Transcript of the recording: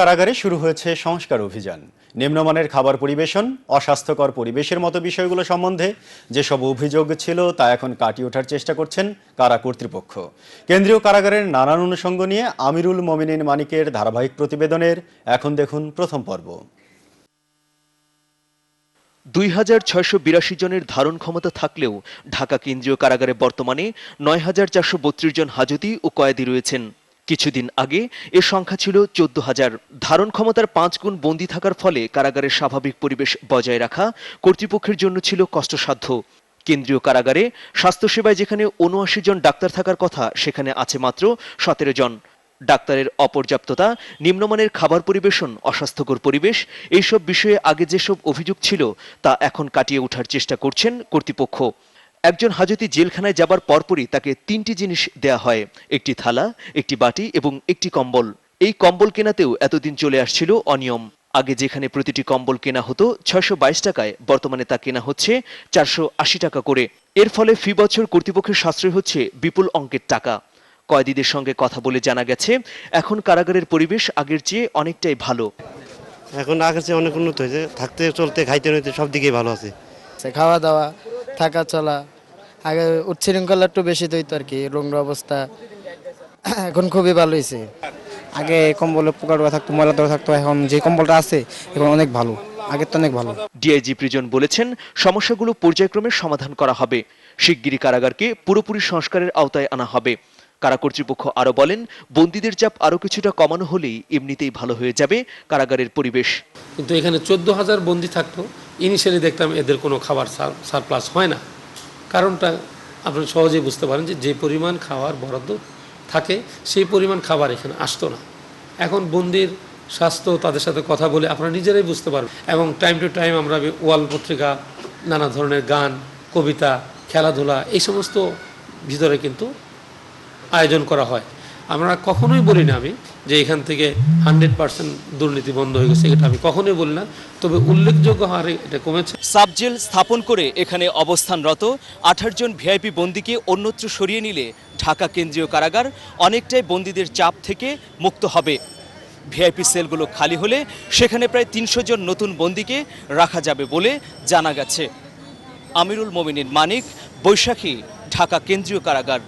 কারাগারে শুরু হয়েছে সংস্কার অভিযান। নিম্নমানের খাবার পরিবেশন, অস্বাস্থ্যকর পরিবেশের মতো বিষয়গুলো সম্বন্ধে যেসব অভিযোগ ছিল তা এখন কাটিয়ে ওঠার চেষ্টা করছেন কারা কর্তৃপক্ষ। কেন্দ্রীয় কারাগারের নানান অনুষঙ্গ নিয়ে আমিরুল মমিনিন মানিকের ধারাবাহিক প্রতিবেদনের এখন দেখুন প্রথম পর্ব। দুই হাজার ছয়শো বিরাশি জনের ধারণ ক্ষমতা থাকলেও ঢাকা কেন্দ্রীয় কারাগারে বর্তমানে নয় হাজার চারশো বত্রিশ জন হাজতি ও কয়েদি রয়েছেন। কিছুদিন আগে এ সংখ্যা ছিল চোদ্দ হাজার। ধারণ ক্ষমতার পাঁচ গুণ বন্দী থাকার ফলে কারাগারের স্বাভাবিক পরিবেশ বজায় রাখা কর্তৃপক্ষের জন্য ছিল কষ্টসাধ্য। কেন্দ্রীয় কারাগারে স্বাস্থ্যসেবায় যেখানে উনআশি জন ডাক্তার থাকার কথা, সেখানে আছে মাত্র সতেরো জন। ডাক্তারের অপর্যাপ্ততা, নিম্নমানের খাবার পরিবেশন, অস্বাস্থ্যকর পরিবেশ, এইসব বিষয়ে আগে যেসব অভিযোগ ছিল, তা এখন কাটিয়ে ওঠার চেষ্টা করছেন কর্তৃপক্ষ। একজন হাজতি জেলখানায় যাবার পরপরই তাকে তিনটি জিনিস দেয়া হয় একটি থালা একটি বাটি এবং একটি কম্বল। এই কম্বল কেনাতেও এতদিন চলে আসছিল অনিয়ম। আগে যেখানে প্রতিটি কম্বল কেনা হতো ছয়শো বাইশ টাকায় বর্তমানে তা কেনা হচ্ছে চারশো আশি টাকা করে। এর ফলে ফি বছর কর্তৃপক্ষের সাশ্রয় হচ্ছে বিপুল অঙ্কের টাকা। কয়েদিদের সঙ্গে কথা বলে জানা গেছে এখন কারাগারের পরিবেশ আগের চেয়ে অনেকটাই ভালো। এখন আগের চেয়ে অনেক উন্নত হয়েছে থাকতে চলতে খাইতে নিতে সব দিকেই ভালো আছে আছে। খাওয়া দাওয়া থাকা চলা আগে উচ্ছৃঙ্খলা একটু বেশি দইতো আর কি নোংরা অবস্থা এখন খুবই ভালো হয়েছে আগে কম্বলে পোকা থাকতো ময়লা দেওয়া থাকতো এখন যে কম্বলটা আছে এখন অনেক ভালো আগের তো অনেক ভালো। ডিআইজি প্রিজন বলেছেন সমস্যাগুলো পর্যায়ক্রমে সমাধান করা হবে। শিগগিরই কারাগারকে পুরোপুরি সংস্কারের আওতায় আনা হবে। কারা কর্তৃপক্ষ আরও বলেন বন্দীদের চাপ আরও কিছুটা কমানো হলেই এমনিতেই ভালো হয়ে যাবে কারাগারের পরিবেশ। কিন্তু এখানে চোদ্দ হাজার বন্দি থাকতো ইনিশিয়ালি দেখতাম এদের কোনো খাবার সারপ্লাস হয় না। কারণটা আপনি সহজেই বুঝতে পারেন যে যে পরিমাণ খাওয়ার বরাদ্দ থাকে, সেই পরিমাণ খাবার এখানে আসতো না। এখন বন্দির স্বাস্থ্য, তাদের সাথে কথা বলে আপনারা নিজেরাই বুঝতে পারবেন। এবং টাইম টু টাইম আমরা ওয়াল পত্রিকা, নানা ধরনের গান, কবিতা, খেলাধুলা, এই সমস্ত ভিতরে কিন্তু আয়োজন করা হয়। আমরা কখনোই বলি না আমি যে এখান থেকে হান্ড্রেড পার্সেন্ট দুর্নীতি বন্ধ হয়ে গেছে, এটা আমি কখনোই বলি না। তবে উল্লেখযোগ্য হারে এটা কমেছে। সাবজেল স্থাপন করে এখানে অবস্থানরত আঠাশ জন ভিআইপি বন্দীকে অন্যত্র সরিয়ে নিলে ঢাকা কেন্দ্রীয় কারাগার অনেকটাই বন্দীদের চাপ থেকে মুক্ত হবে। ভিআইপি সেলগুলো খালি হলে সেখানে প্রায় তিনশো জন নতুন বন্দীকে রাখা যাবে বলে জানা গেছে। আমিরুল মোমিনিন মানিক, বৈশাখী, ঢাকা কেন্দ্রীয় কারাগার।